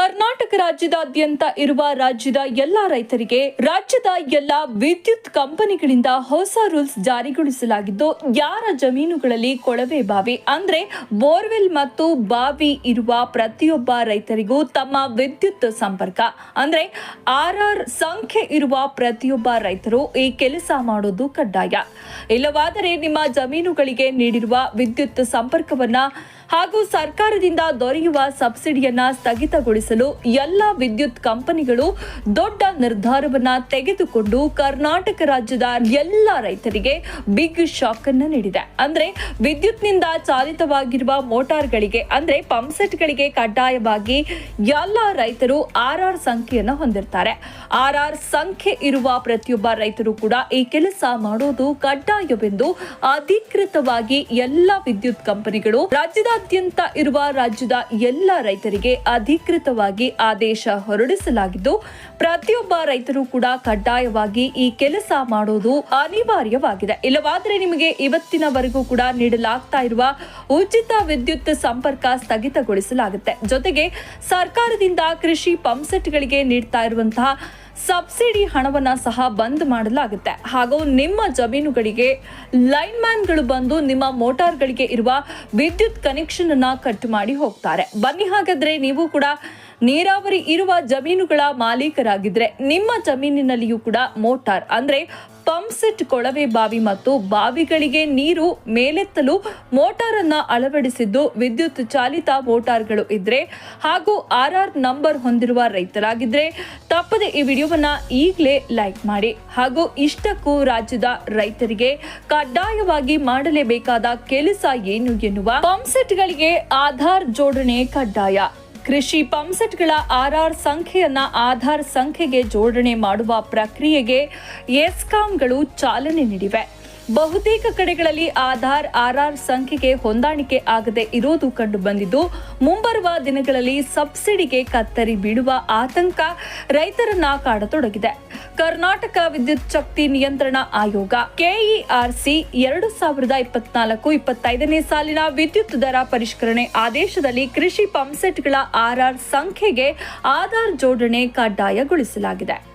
ಕರ್ನಾಟಕ ರಾಜ್ಯದಾದ್ಯಂತ ಇರುವ ರಾಜ್ಯದ ಎಲ್ಲಾ ರೈತರಿಗೆ ರಾಜ್ಯದ ಎಲ್ಲಾ ವಿದ್ಯುತ್ ಕಂಪನಿಗಳಿಂದ ಹೊಸ ರೂಲ್ಸ್ ಜಾರಿಗೊಳಿಸಲಾಗಿದ್ದು, ಯಾರ ಜಮೀನುಗಳಲ್ಲಿ ಕೊಳವೆ ಬಾವಿ ಅಂದ್ರೆ ಬೋರ್ವೆಲ್ ಮತ್ತು ಬಾವಿ ಇರುವ ಪ್ರತಿಯೊಬ್ಬ ರೈತರಿಗೂ ತಮ್ಮ ವಿದ್ಯುತ್ ಸಂಪರ್ಕ. ಅಂದ್ರೆ ಆರ್ ಸಂಖ್ಯೆ ಇರುವ ಪ್ರತಿಯೊಬ್ಬ ರೈತರು ಈ ಕೆಲಸ ಮಾಡೋದು ಕಡ್ಡಾಯ. ಇಲ್ಲವಾದರೆ ನಿಮ್ಮ ಜಮೀನುಗಳಿಗೆ ನೀಡಿರುವ ವಿದ್ಯುತ್ ಸಂಪರ್ಕವನ್ನ ಹಾಗೂ ಸರ್ಕಾರದಿಂದ ದೊರೆಯುವ ಸಬ್ಸಿಡಿಯನ್ನ ಸ್ಥಗಿತಗೊಳಿಸಲು ಎಲ್ಲ ವಿದ್ಯುತ್ ಕಂಪನಿಗಳು ದೊಡ್ಡ ನಿರ್ಧಾರವನ್ನ ತೆಗೆದುಕೊಂಡು ಕರ್ನಾಟಕ ರಾಜ್ಯದ ಎಲ್ಲ ರೈತರಿಗೆ ಬಿಗ್ ಶಾಕ್ ಅನ್ನ ನೀಡಿದೆ. ಅಂದ್ರೆ ವಿದ್ಯುತ್ನಿಂದ ಚಾಲಿತವಾಗಿರುವ ಮೋಟಾರ್ಗಳಿಗೆ, ಅಂದ್ರೆ ಪಂಪ್ಸೆಟ್ಗಳಿಗೆ ಕಡ್ಡಾಯವಾಗಿ ಎಲ್ಲ ರೈತರು ಆರ್ ಆರ್ ಸಂಖ್ಯೆಯನ್ನು ಹೊಂದಿರ್ತಾರೆ. ಆರ್ ಆರ್ ಸಂಖ್ಯೆ ಇರುವ ಪ್ರತಿಯೊಬ್ಬ ರೈತರು ಕೂಡ ಈ ಕೆಲಸ ಮಾಡೋದು ಕಡ್ಡಾಯವೆಂದು ಅಧಿಕೃತವಾಗಿ ಎಲ್ಲ ವಿದ್ಯುತ್ ಕಂಪನಿಗಳು ರಾಜ್ಯದಾದ್ಯಂತ ಇರುವ ರಾಜ್ಯದ ಎಲ್ಲ ರೈತರಿಗೆ ಅಧಿಕೃತವಾಗಿ ಆದೇಶ ಹೊರಡಿಸಲಾಗಿದ್ದು, ಪ್ರತಿಯೊಬ್ಬ ರೈತರು ಕೂಡ ಕಡ್ಡಾಯವಾಗಿ ಈ ಕೆಲಸ ಮಾಡೋದು ಅನಿವಾರ್ಯವಾಗಿದೆ. ಇಲ್ಲವಾದರೆ ನಿಮಗೆ ಇವತ್ತಿನವರೆಗೂ ಕೂಡ ನೀಡಲಾಗ್ತಾ ಇರುವ ಉಚಿತ ವಿದ್ಯುತ್ ಸಂಪರ್ಕ ಸ್ಥಗಿತಗೊಳಿಸಲಾಗುತ್ತೆ. ಜೊತೆಗೆ ಸರ್ಕಾರದಿಂದ ಕೃಷಿ ಪಂಪ್ಸೆಟ್ಗಳಿಗೆ ನೀಡ್ತಾ ಇರುವಂತಹ ಸಬ್ಸಿಡಿ ಹಣವನ್ನ ಸಹ ಬಂದ್ ಮಾಡಲಾಗುತ್ತೆ. ಹಾಗೂ ನಿಮ್ಮ ಜಮೀನುಗಳಿಗೆ ಲೈನ್ ಮ್ಯಾನ್ಗಳು ಬಂದು ನಿಮ್ಮ ಮೋಟಾರ್ಗಳಿಗೆ ಇರುವ ವಿದ್ಯುತ್ ಕನೆಕ್ಷನ್ ಅನ್ನ ಕಟ್ ಮಾಡಿ ಹೋಗ್ತಾರೆ. ಬನ್ನಿ ಹಾಗಾದ್ರೆ ನೀವು ಕೂಡ ನೀರಾವರಿ ಇರುವ ಜಮೀನುಗಳ ಮಾಲೀಕರಾಗಿದ್ರೆ ನಿಮ್ಮ ಜಮೀನಿನಲ್ಲಿಯೂ ಕೂಡ ಮೋಟಾರ್, ಅಂದ್ರೆ ಪಂಪ್ ಸೆಟ್ ಕೊಳವೆ ಬಾವಿ ಮತ್ತು ಬಾವಿಗಳಿಗೆ ನೀರು ಮೇಲೆತ್ತಲು ಮೋಟಾರ್ ಅನ್ನ ಅಳವಡಿಸಿದ್ದು ವಿದ್ಯುತ್ ಚಾಲಿತ ಮೋಟಾರ್ಗಳು ಇದ್ರೆ ಹಾಗೂ ಆರ್ ಆರ್ ನಂಬರ್ ಹೊಂದಿರುವ ರೈತರಾಗಿದ್ರೆ ತಪ್ಪದೆ ಈ ವಿಡಿಯೋವನ್ನ ಈಗಲೇ ಲೈಕ್ ಮಾಡಿ. ಹಾಗೂ ಇಷ್ಟಕ್ಕೂ ರಾಜ್ಯದ ರೈತರಿಗೆ ಕಡ್ಡಾಯವಾಗಿ ಮಾಡಲೇಬೇಕಾದ ಕೆಲಸ ಏನು ಎನ್ನುವ ಪಂಪ್ ಸೆಟ್ಗಳಿಗೆ ಆಧಾರ್ ಜೋಡಣೆ ಕಡ್ಡಾಯ. ಕೃಷಿ ಪಂಪ್ಸೆಟ್ಗಳ ಆರ್ಆರ್ ಸಂಖ್ಯೆಯನ್ನ ಆಧಾರ್ ಸಂಖ್ಯೆಗೆ ಜೋಡಣೆ ಮಾಡುವ ಪ್ರಕ್ರಿಯೆಗೆ ಎಸ್ಕಾಂಗಳು ಚಾಲನೆ ನೀಡಿವೆ. ಬಹುತೇಕ ಕಡೆಗಳಲ್ಲಿ ಆಧಾರ್, ಆರ್ಆರ್ ಸಂಖ್ಯೆಗೆ ಹೊಂದಾಣಿಕೆ ಆಗದೆ ಇರೋದು ಕಂಡು ಬಂದಿದ್ದು, ಮುಂಬರುವ ದಿನಗಳಲ್ಲಿ ಸಬ್ಸಿಡಿಗೆ ಕತ್ತರಿ ಬೀಳುವ ಆತಂಕ ರೈತರನ್ನ ಕಾಡತೊಡಗಿದೆ. ಕರ್ನಾಟಕ ವಿದ್ಯುತ್ ಶಕ್ತಿ ನಿಯಂತ್ರಣ ಆಯೋಗ, ಕೆಇಆರ್ಸಿ ಎರಡು ಸಾವಿರದ ಇಪ್ಪತ್ನಾಲ್ಕು ಇಪ್ಪತ್ತೈದನೇ ಸಾಲಿನ ವಿದ್ಯುತ್ ದರ ಪರಿಷ್ಕರಣೆ ಆದೇಶದಲ್ಲಿ ಕೃಷಿ ಪಂಪ್ಸೆಟ್ಗಳ ಆರ್ಆರ್ ಸಂಖ್ಯೆಗೆ ಆಧಾರ್ ಜೋಡಣೆ ಕಡ್ಡಾಯಗೊಳಿಸಲಾಗಿದೆ.